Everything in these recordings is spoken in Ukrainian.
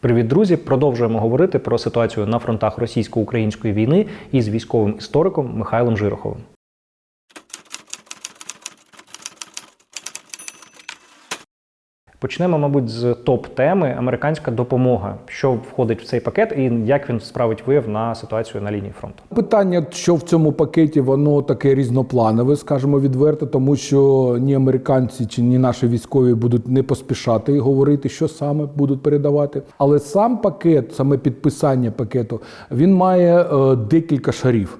Привіт, друзі! Продовжуємо говорити про ситуацію на фронтах російсько-української війни із військовим істориком Михайлом Жироховим. Почнемо, мабуть, з топ-теми американська допомога. Що входить в цей пакет, і як він справить вияв на ситуацію на лінії фронту? Питання, що в цьому пакеті, воно таке різнопланове, скажімо відверто, тому що ні американці чи ні наші військові будуть не поспішати говорити, що саме будуть передавати. Але сам пакет, саме підписання пакету, він має е, декілька шарів.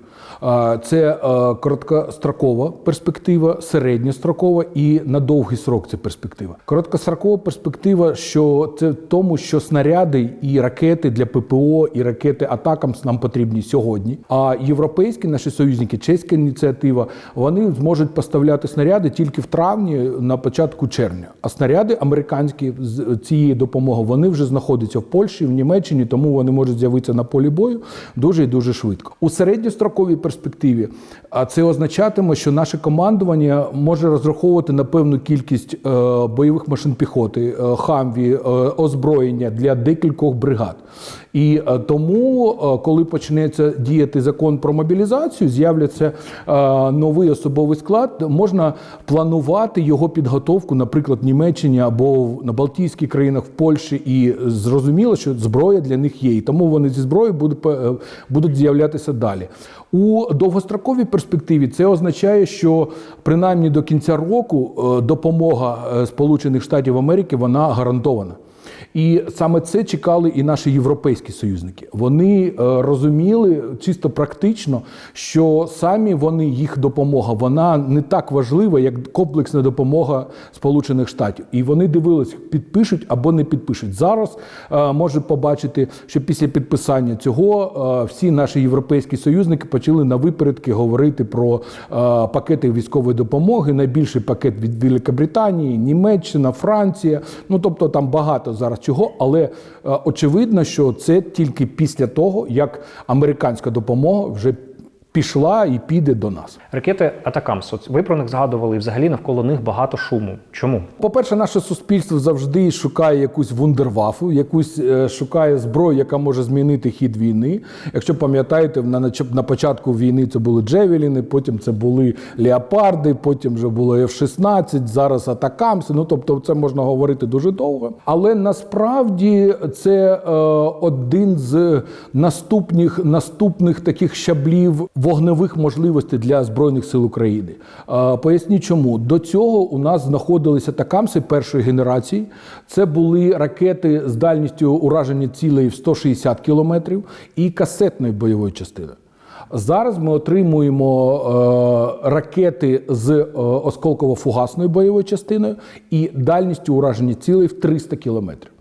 Це е, короткострокова перспектива, середньострокова і на довгий срок це перспектива. Короткострокова перспектива, що це в тому, що снаряди і ракети для ППО і ракети атакам нам потрібні сьогодні. А європейські наші союзники, чеська ініціатива, вони зможуть поставляти снаряди тільки в травні, на початку червня. А снаряди американські з цієї допомоги вони вже знаходяться в Польщі, в Німеччині, тому вони можуть з'явитися на полі бою дуже і дуже швидко. У середньостроковій перспективі, а це означатиме, що наше командування може розраховувати на певну кількість е, бойових машин піхоти, е, хамві, е, озброєння для декількох бригад. І тому, коли почнеться діяти закон про мобілізацію, з'являться новий особовий склад, можна планувати його підготовку, наприклад, в Німеччині або на Балтійських країнах, в Польщі, і зрозуміло, що зброя для них є, і тому вони зі зброєю будуть з'являтися далі. У довгостроковій перспективі це означає, що принаймні до кінця року е, допомога е, Сполучених Штатів Америки вона гарантована. І саме це чекали і наші європейські союзники. Вони е, розуміли чисто практично, що самі вони їх допомога вона не так важлива, як комплексна допомога Сполучених Штатів. І вони дивились, підпишуть або не підпишуть. Зараз е, може побачити, що після підписання цього е, всі наші європейські союзники почали на випередки говорити про пакети військової допомоги. Найбільший пакет від Великобританії, Німеччина, Франція. Ну тобто там багато зараз чого, але е, очевидно, що це тільки після того, як американська допомога вже пішла і піде до нас. Ракети Атакамс. От ви про них згадували, і взагалі навколо них багато шуму. Чому? По-перше, наше суспільство завжди шукає якусь вундервафу, якусь е, шукає зброю, яка може змінити хід війни. Якщо пам'ятаєте, на, на початку війни це були Джевеліни, потім це були Леопарди, потім вже було F-16, зараз Атакамси. Ну тобто, це можна говорити дуже довго. Але насправді це е, один з наступних, наступних таких щаблів вогневих можливостей для збройних сил України. Поясню, чому до цього у нас знаходилися такамси першої генерації. Це були ракети з дальністю ураження цілей в 160 кілометрів і касетної бойової частини. Зараз ми отримуємо е, ракети з е, осколково-фугасною бойовою частиною і дальністю ураження цілей в 300 кілометрів.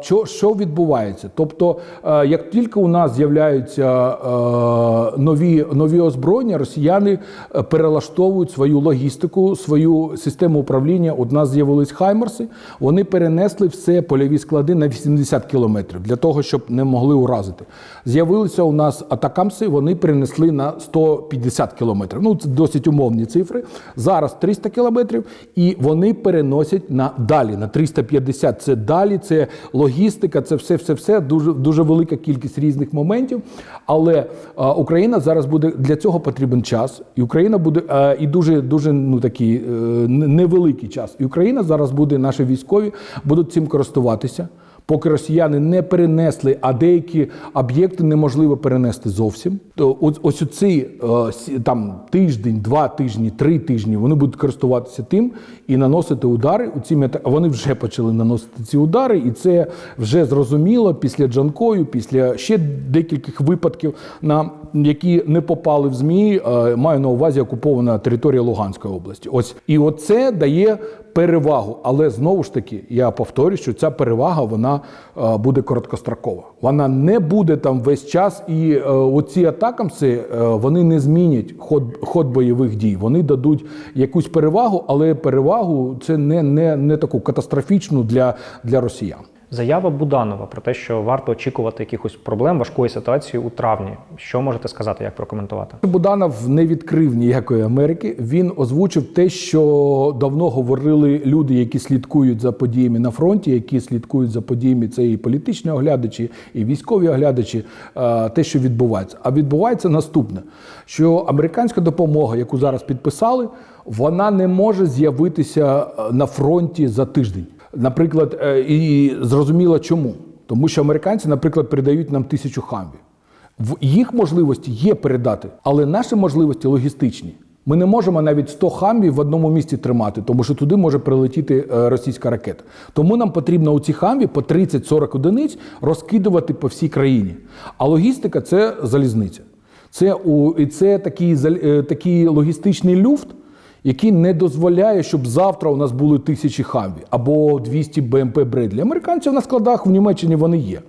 Що, що відбувається? Тобто, е, як тільки у нас з'являються е, нові, нові озброєння, росіяни е, перелаштовують свою логістику, свою систему управління. У нас з'явились хаймерси, вони перенесли все польові склади на 80 кілометрів для того, щоб не могли уразити. З'явилися у нас атакамси, вони перенесли на 150 кілометрів. Ну, це досить умовні цифри. Зараз 300 кілометрів, і вони переносять на далі, на 350. Це далі, це логістика, це все, все, все дуже, дуже велика кількість різних моментів. Але а, Україна зараз буде для цього потрібен час, і Україна буде а, і дуже дуже ну такий е, невеликий час. І Україна зараз буде, наші військові будуть цим користуватися. Поки росіяни не перенесли, а деякі об'єкти неможливо перенести зовсім. То ось, у ці е, там тиждень, два тижні, три тижні вони будуть користуватися тим і наносити удари. У ці мета- вони вже почали наносити ці удари, і це вже зрозуміло після Джанкою, після ще декількох випадків, на які не попали в змі. е, Маю на увазі окупована територія Луганської області. Ось і оце дає перевагу. Але знову ж таки, я повторюю, що ця перевага вона е, буде короткострокова. Вона не буде там весь час. І е, оці атакамси е, вони не змінять ход, ход бойових дій. Вони дадуть якусь перевагу, але перевагу це не, не, не таку катастрофічну для, для росіян. Заява Буданова про те, що варто очікувати якихось проблем важкої ситуації у травні. Що можете сказати, як прокоментувати? Буданов не відкрив ніякої Америки. Він озвучив те, що давно говорили люди, які слідкують за подіями на фронті, які слідкують за подіями. Це і політичні оглядачі, і військові оглядачі. е, Те, що відбувається. А відбувається наступне: що американська допомога, яку зараз підписали, вона не може з'явитися е, на фронті за тиждень. Наприклад, е, і зрозуміло чому. Тому що американці, наприклад, передають нам тисячу хамвів. В їх можливості є передати, але наші можливості логістичні. Ми не можемо навіть 100 хамвів в одному місці тримати, тому що туди може прилетіти е, російська ракета. Тому нам потрібно у ці хамві по 30-40 одиниць розкидувати по всій країні. А логістика це залізниця. Це у і це такий е, такий логістичний люфт, який не дозволяє, щоб завтра у нас були тисячі хамві або 200 БМП Бредлі. Американці на складах в Німеччині вони є.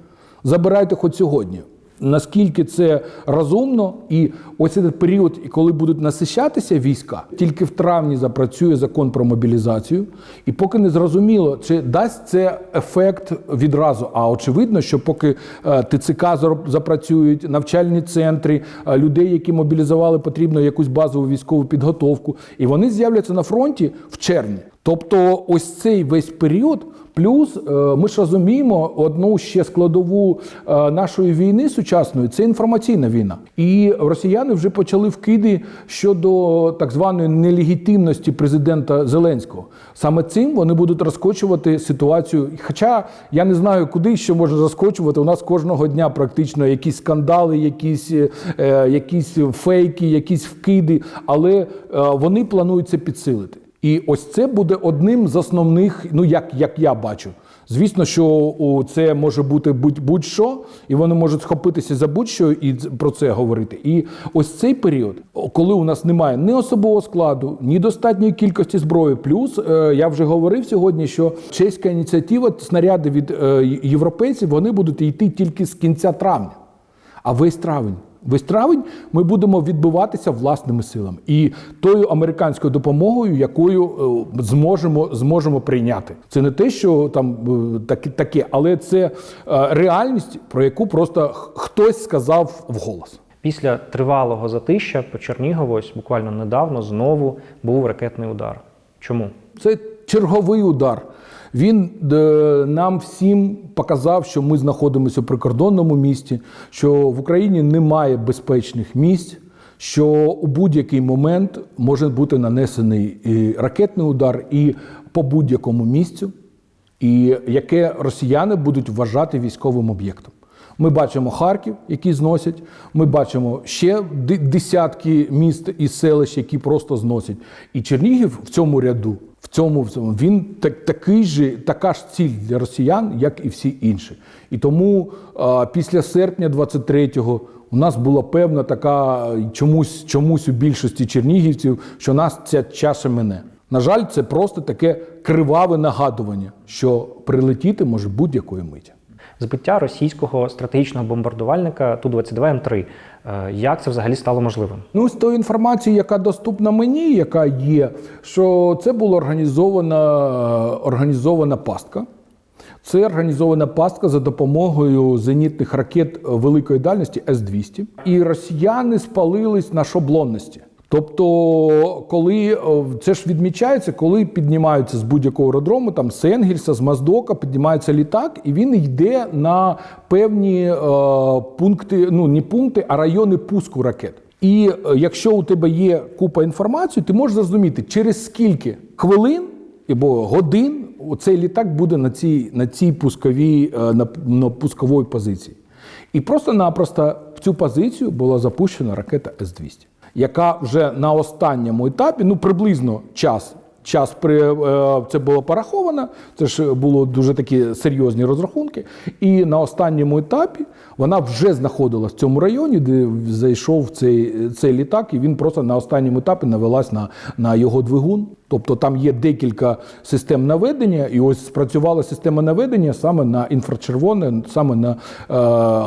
Забирайте хоч сьогодні. Наскільки це розумно, і ось цей період, коли будуть насищатися війська, тільки в травні запрацює закон про мобілізацію, і поки не зрозуміло, чи дасть це ефект відразу. А очевидно, що поки е, ТЦК запрацюють, навчальні центри, е, людей, які мобілізували, потрібно якусь базову військову підготовку, і вони з'являться на фронті в червні. Тобто, ось цей весь період. Плюс е, ми ж розуміємо одну ще складову е, нашої війни сучасної це інформаційна війна. І росіяни вже почали вкиди щодо так званої нелегітимності президента Зеленського. Саме цим вони будуть розкочувати ситуацію. Хоча я не знаю, куди ще можна розкочувати. У нас кожного дня практично якісь скандали, якісь, е, якісь фейки, якісь вкиди, але вони планують це підсилити. І ось це буде одним з основних, ну як, як я бачу. Звісно, що це може бути будь- будь-що, і вони можуть схопитися за будь-що і про це говорити. І ось цей період, коли у нас немає ні особового складу, ні достатньої кількості зброї. Плюс е, я вже говорив сьогодні, що чеська ініціатива, снаряди від е, європейців, вони будуть йти тільки з кінця травня. А весь травень. Весь травень ми будемо відбиватися власними силами і тою американською допомогою, якою е, зможемо, зможемо прийняти. Це не те, що там е, таке, таке, але це е, реальність, про яку просто хтось сказав вголос. Після тривалого затища по Чернігову, ось буквально недавно знову був ракетний удар. Чому? Це черговий удар. Він е, нам всім показав, що ми знаходимося в прикордонному місті, що в Україні немає безпечних місць, що у будь-який момент може бути нанесений і ракетний удар і по будь-якому місцю, і яке росіяни будуть вважати військовим об'єктом. Ми бачимо Харків, який зносять. Ми бачимо ще десятки міст і селищ, які просто зносять. І Чернігів в цьому ряду, в цьому, в він так, такий же, така ж ціль для росіян, як і всі інші. І тому а, після серпня 23-го у нас була певна така чомусь, чомусь у більшості чернігівців, що нас ця чаша мине. На жаль, це просто таке криваве нагадування, що прилетіти може будь-якої миті. Збиття російського стратегічного бомбардувальника Ту-22М3. Е, Як це взагалі стало можливим? Ну, з тої інформації, яка доступна мені, яка є, що це була організована, організована пастка. Це організована пастка за допомогою зенітних ракет великої дальності С-200. І росіяни спалились на шаблонності. Тобто, коли це ж відмічається, коли піднімаються з будь-якого аеродрому, там з Енгельса, з Моздока, піднімається літак, і він йде на певні е, пункти, ну не пункти, а райони пуску ракет. І е, якщо у тебе є купа інформації, ти можеш зрозуміти, через скільки хвилин або годин цей літак буде на цій, на цій пусковій, е, на, на пусковій позиції. І просто-напросто в цю позицію була запущена ракета С-200, яка вже на останньому етапі, ну приблизно час. Час при е, це було пораховано, це ж було дуже такі серйозні розрахунки. І на останньому етапі вона вже знаходилась в цьому районі, де зайшов цей, цей літак, і він просто на останньому етапі навелась на, на його двигун. Тобто там є декілька систем наведення, і ось спрацювала система наведення саме на інфрачервоне, саме на е,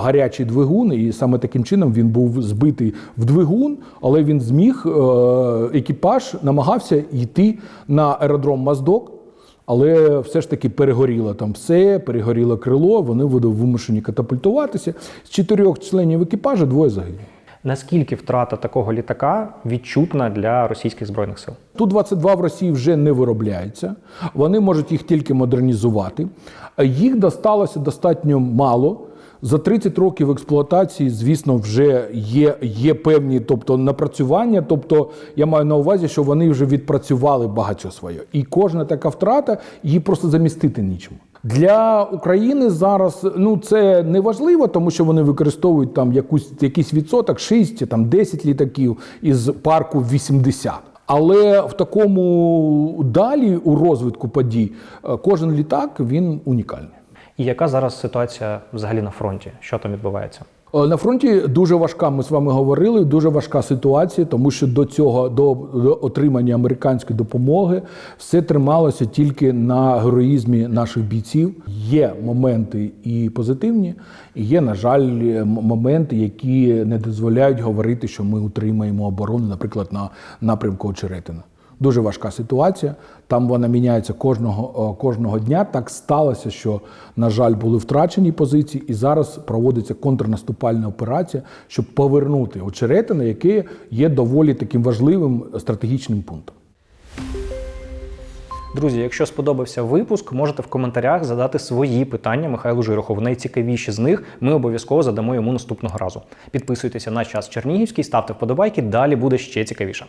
гарячий двигун, і саме таким чином він був збитий в двигун, але він зміг, е, екіпаж намагався йти на аеродром Моздок. але все ж таки перегоріло там все, перегоріло крило. Вони вимушені катапультуватися. З чотирьох членів екіпажу двоє загинули. Наскільки втрата такого літака відчутна для російських збройних сил? Ту-22 в Росії вже не виробляється. Вони можуть їх тільки модернізувати. Їх досталося достатньо мало. За 30 років експлуатації, звісно, вже є, є певні тобто, напрацювання. Тобто, я маю на увазі, що вони вже відпрацювали багато своє. І кожна така втрата її просто замістити нічим. Для України зараз ну це не важливо, тому що вони використовують там якусь якийсь відсоток, 6, там 10 літаків із парку 80. Але в такому далі у розвитку подій е, кожен літак він унікальний. І яка зараз ситуація взагалі на фронті? Що там відбувається? Е, На фронті дуже важка. Ми з вами говорили. Дуже важка ситуація, тому що до цього до, отримання американської допомоги все трималося тільки на героїзмі наших бійців. Є моменти і позитивні, і є, на жаль, моменти, які не дозволяють говорити, що ми утримаємо оборону, наприклад, на напрямку Очеретина. Дуже важка ситуація. Там вона міняється кожного, е, кожного дня. Так сталося, що, на жаль, були втрачені позиції, і зараз проводиться контрнаступальна операція, щоб повернути очеретина, яке є доволі таким важливим стратегічним пунктом. Друзі, якщо сподобався випуск, можете в коментарях задати свої питання Михайлу Жирохову. Найцікавіші з них ми обов'язково задамо йому наступного разу. Підписуйтеся на час Чернігівський, ставте вподобайки. Далі буде ще цікавіше.